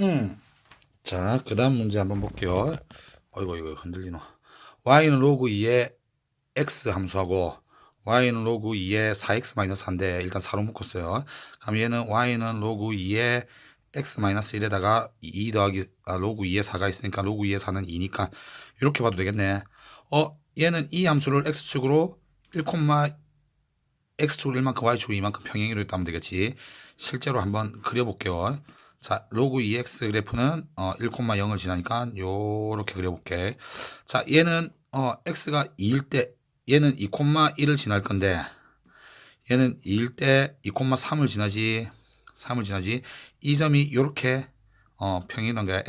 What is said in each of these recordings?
음. 자, 그 다음 문제 한번 볼게요. 어이구, 이거 흔들리노. y는 로그 2의 x 함수하고 y는 로그 2의 4x 마이너스 4인데 일단 4로 묶었어요. 그럼 얘는 y는 로그 2의 x 마이너스 1에다가 2 더하기 아, 로그 2의 4가 있으니까 로그 2의 4는 2니까 이렇게 봐도 되겠네. 어, 얘는 이 함수를 x축으로 1, x축으로 1만큼 y축으로 2만큼 평행으로 했다면 되겠지. 실제로 한번 그려볼게요. 자, 로그 2x 그래프는 어, 1,0을 지나니까 요렇게 그려볼게. 자, 얘는 어, x가 2일 때 얘는 2,1을 지날 건데 얘는 2일 때 2,3을 지나지 3을 지나지 이 점이 요렇게 어, 평행이던 거야.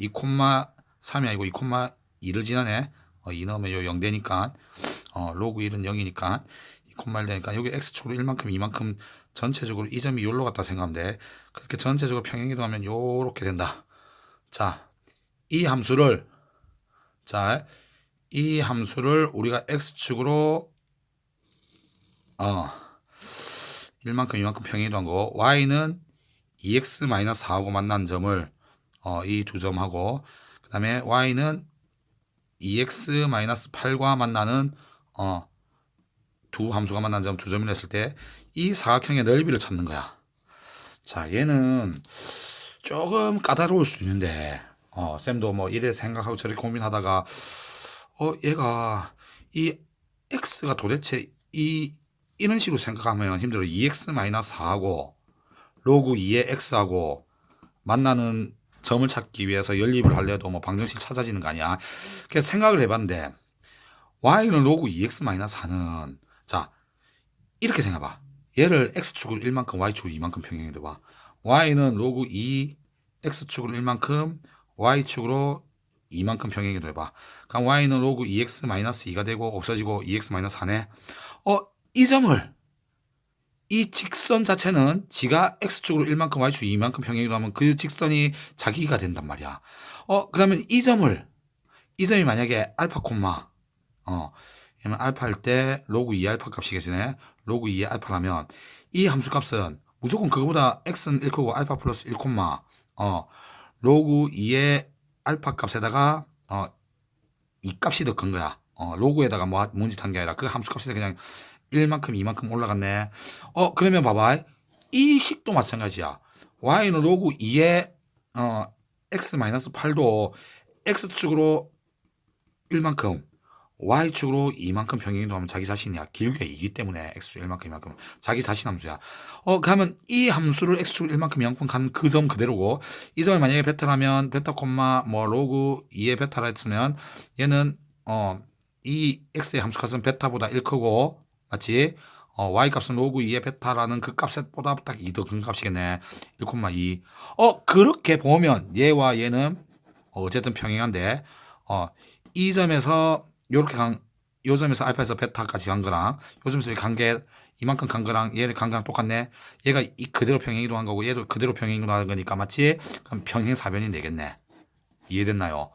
2,3이 아니고 2,2를 지나네. 어, 2 넣으면 요 0 되니까 어, 로그 1은 0이니까 2,1 되니까 여기 x축으로 1만큼 2만큼 전체적으로 이 점이 요로 갔다 생각하면 돼. 그렇게 전체적으로 평행이동하면 요렇게 된다. 자, 이 함수를 자, 이 함수를 우리가 x축으로 어 1만큼 2만큼 평행이동한 거 y는 2x-4하고 만난 점을 어, 이 두 점하고 그 다음에 y는 2x-8과 만나는 어, 두 함수가 만난 점 두 점을 했을 때 이 사각형의 넓이를 찾는 거야. 자, 얘는 조금 까다로울 수 있는데, 어, 쌤도 뭐 이래 생각하고 저렇게 고민하다가, 어, 얘가 이 x가 도대체 이 이런 식으로 생각하면 힘들어. 2x-4하고 로그 2의 x하고 만나는 점을 찾기 위해서 연립을 하려도 뭐 방정식 찾아지는 거 아니야. 그래서 생각을 해봤는데 y는 로그 2x-4는 자 이렇게 생각해봐. 얘를 x축으로 1만큼 y축으로 2만큼 평행해봐. y는 로그 2 x축으로 1만큼 y축으로 2만큼 평행해도 해봐. 그럼 y는 로그 2x-2가 되고 없어지고 2x-4네. 어, 이 점을 이 직선 자체는 지가 x축으로 1만큼 y축 2만큼 평행이도 하면 그 직선이 자기가 된단 말이야. 어, 그러면 이 점을 이 점이 만약에 알파 콤마 어, 그러면 알파일 때 로그 2 알파 값이겠네. 로그 2의 알파라면 이 함수 값은 무조건 그거보다 x는 1크고 알파 플러스 1 콤마 어, 로그 2의 알파 값에다가 어, 이 값이 더 큰 거야. 어, 로그에다가 뭐 뭔지 탄게 아니라 그 함수 값에다 그냥 1만큼 2만큼 올라갔네. 어, 그러면 봐봐. 이 식도 마찬가지야. y는 로그 2의 어, x-8도 x축으로 1만큼 y축으로 2만큼 평행이도 하면 자기 자신이야. 기울기가 2기 때문에 x축 1만큼 2만큼 자기 자신 함수야. 어, 그러면 이 함수를 x축 1만큼 2만큼 간 그 점 그대로고 이 점을 만약에 베타라면 베타 콤마 뭐 로그 2의 베타라 했으면 얘는 어, 이 x의 함수 값은 베타보다 1 크고 맞지? 어, y 값은 로그 2의 베타라는 그 값보다 딱 2 더 큰 값이겠네. 1,2. 어, 그렇게 보면 얘와 얘는 어쨌든 평행한데 어, 이 점에서 요렇게 간, 요 점에서 알파에서 베타까지 간 거랑 요 점에서 간게 이만큼 간 거랑 얘를 간 거랑 똑같네. 얘가 이 그대로 평행 이동한 거고 얘도 그대로 평행 이동하는 거니까 맞지? 그럼 평행 사변이 되겠네. 이해됐나요?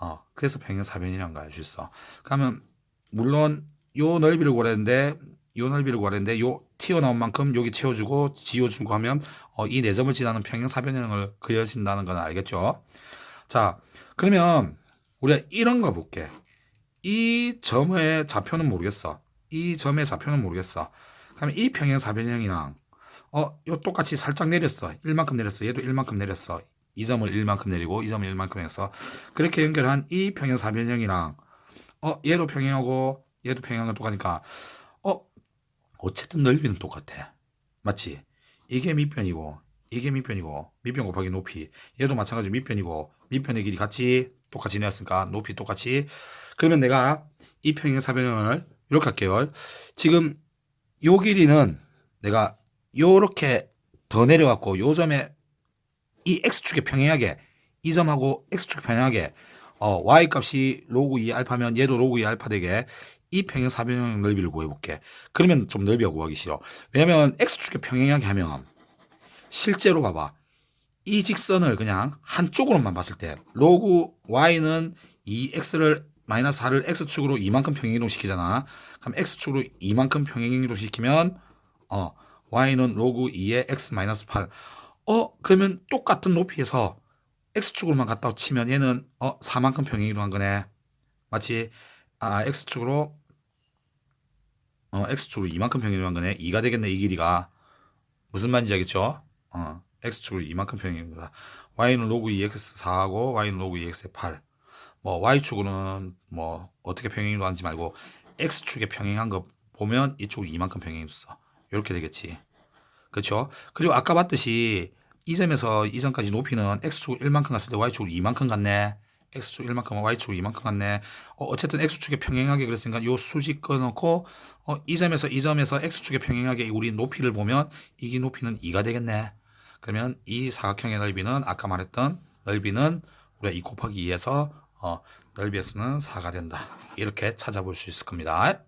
어, 그래서 평행 사변이라는 거알 수 있어. 그러면 물론 요 넓이를 구하는데 요 넓이를 구하는데 요 튀어나온 만큼 여기 채워주고 지워주고 하면 어, 이네 점을 지나는 평행 사변형을 그려진다는 건 알겠죠? 자, 그러면 우리가 이런 거 볼게. 이 점의 좌표는 모르겠어. 이 점의 좌표는 모르겠어. 그러면 이 평행 사변형이랑 어, 요 똑같이 살짝 내렸어. 1만큼 내렸어. 얘도 1만큼 내렸어. 이 점을 1만큼 내리고 이 점을 1만큼 해서 그렇게 연결한 이 평행 사변형이랑 어, 얘도 평행하고 얘도 평행하고 똑같으니까 어, 어쨌든 넓이는 똑같아. 맞지? 이게 밑변이고 이게 밑변이고 밑변 곱하기 높이 얘도 마찬가지로 밑변이고 밑변의 길이 같이 똑같이 내었으니까 높이 똑같이 그러면 내가 이 평행 사변형을 이렇게 할게요. 지금 요 길이는 내가 요렇게 더 내려갖고 요 점에 이 x축에 평행하게 이 점하고 x축 평행하게 어, y 값이 로그 2 알파면 얘도 로그 2 알파 되게 이 평행 사변형 넓이를 구해볼게. 그러면 좀 넓이가 구하기 싫어. 왜냐면 x축에 평행하게 하면 실제로 봐봐. 이 직선을 그냥 한쪽으로만 봤을 때 로그 y는 이 x를 마이너스 4를 x축으로 이만큼 평행이동 시키잖아. 그럼 x축으로 이만큼 평행이동 시키면 어 y는 로그 2의 x 마이너스 8. 어 그러면 똑같은 높이에서 x축으로만 갔다 치면 얘는 어 4만큼 평행이동 한 거네. 마치 아 x축으로 어 x축으로 2만큼 평행이동 한 거네. 2가 되겠네 이 길이가. 무슨 말인지 알겠죠? 어 x축으로 2만큼 평행입니다. y는 로그 2x 4하고 y는 로그 2x의 8. 뭐 y축으로는 뭐 어떻게 평행이동 하는지 말고 x축에 평행한 거 보면 이쪽으로 이만큼 평행이 있어. 이렇게 되겠지. 그렇죠? 그리고 아까 봤듯이 이 점에서 이 점까지 높이는 x축 1만큼 갔을 때 y축으로 2만큼 갔네. x축 1만큼 y축으로 2만큼 갔네. 어, 쨌든 x축에 평행하게 그랬으니까 요 수직 꺼놓고 어, 이 점에서 이 점에서 x축에 평행하게 우리 높이를 보면 이게 높이는 2가 되겠네. 그러면 이 사각형의 넓이는 아까 말했던 넓이는 우리가 2 곱하기 2에서 어, 넓이에서는 4가 된다. 이렇게 찾아볼 수 있을 겁니다.